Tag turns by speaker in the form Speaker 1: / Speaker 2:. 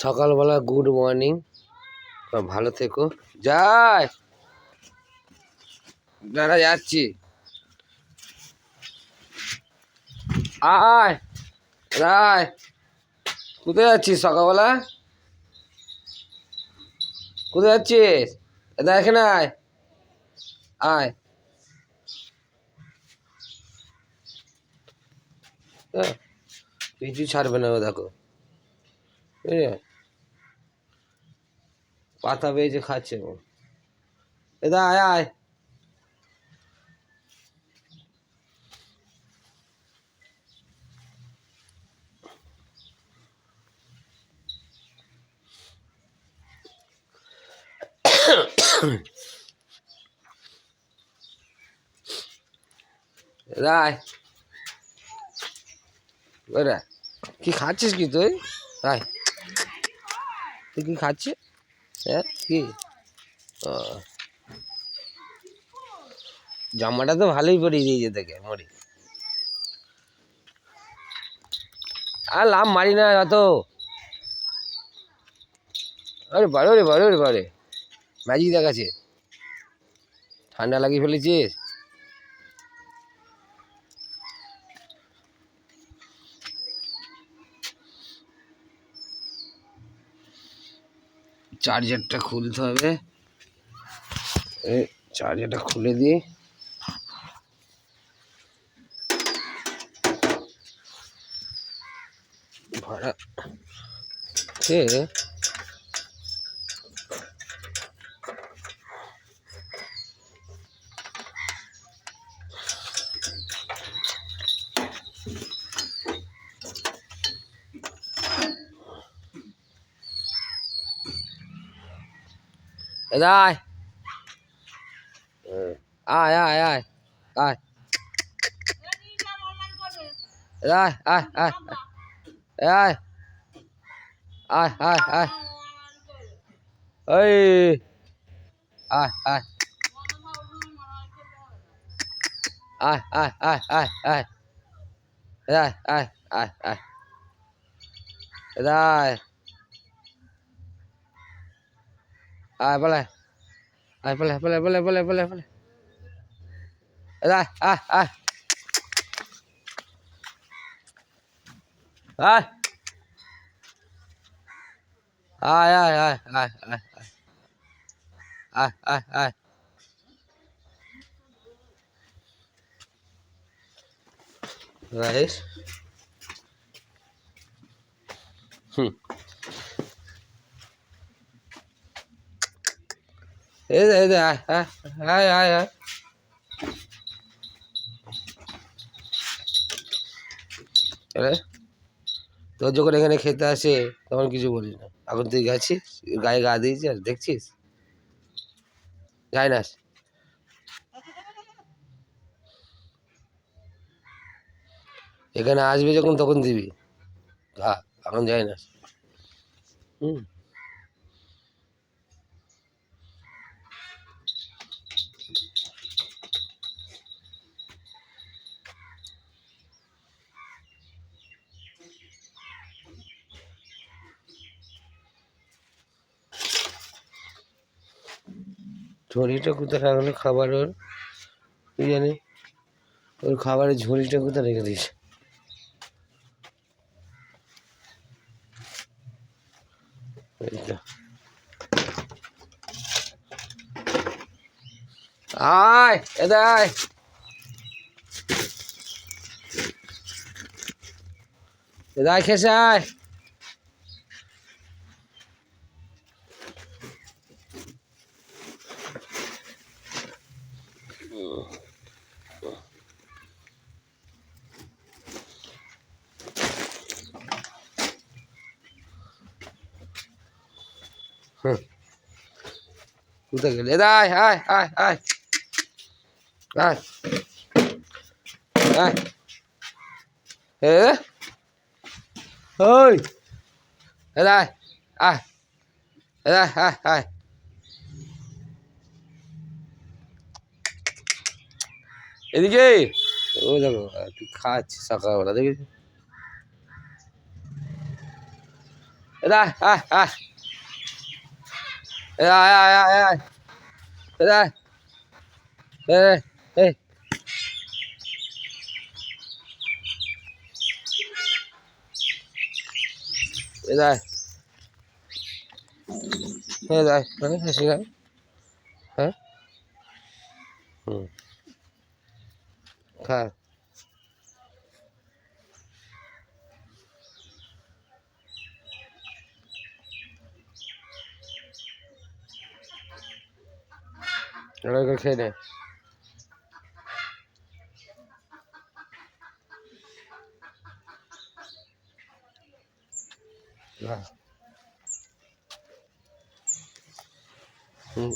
Speaker 1: সকালবেলা good morning. ভালো থেকো। যাই। দাঁড়া যাচ্ছি। আয়। রায়। কোথায় যাচ্ছিস সকালবেলা? কোথায় যাচ্ছিস? এটা এখানে আয়। আয়। কিছু ছাড়বে না দেখো। পাতা পেয়েছে খাচ্ছে ও। এদা আয় আয়। ওরা কি খাচ্ছিস কি তুই? আয়। তুই কি খাচ্ছিস? হ্যাঁ কি? জামাটা তো ভালোই পরিয়ে দিয়েছে দেখে মরি। আর লাভ মারি না অত আরে বারো রে বারো রে বারে ম্যাজিক দেখাচ্ছে। ঠান্ডা লাগিয়ে ফেলেছিস? চার্জারটা খুলতে হবে। চার্জারটা খুলে দিই। ভাড়া Được rồi. Ừ. Ai ai ai. Ai. Được rồi, ai ai. Được rồi. Ai ai ai. Ê. Ai ai. Ai ai ai ai ai. Rồi, ai ai ai. Rồi. Ah, boleh. Ah, boleh, boleh, boleh, boleh, boleh, boleh. Ah, ah, ah. Ah. Ah, ah, ah, ah, ah. Ah, ah, ah. Right. Hmm. এই যে আয় আয় আয় তোর যখন এখানে খেতে আসে, তখন কিছু বলিস না। এখন তুই গেছিস, গায়ে গা দিয়েছিস আর দেখছিস? যাই না এখানে আসবে যখন, তখন দিবি। গা এখন যাই না হুম। ঝুড়িটা কোথায় রাখল খাবার ওর কি জানি? ওর খাবারের ঝুড়িটা কোথায় রেখে এই আয় আয়। Từ để đây, ai, ai, ai. Đây. Đây. Thế. Ơi. Đây đây. Ai. Đây đây, ai, ai. এদিকে ও দেখো তুই খাচ্ছ সকালবেলা দেখি đây ai ai আয় আয় আয় আয় আয় এটা আয় এ এ এটা আয় এটা আয় হ্যাঁ হাসি গায় হ্যাঁ হুম খা এবার করে খেয়ে নে না হুম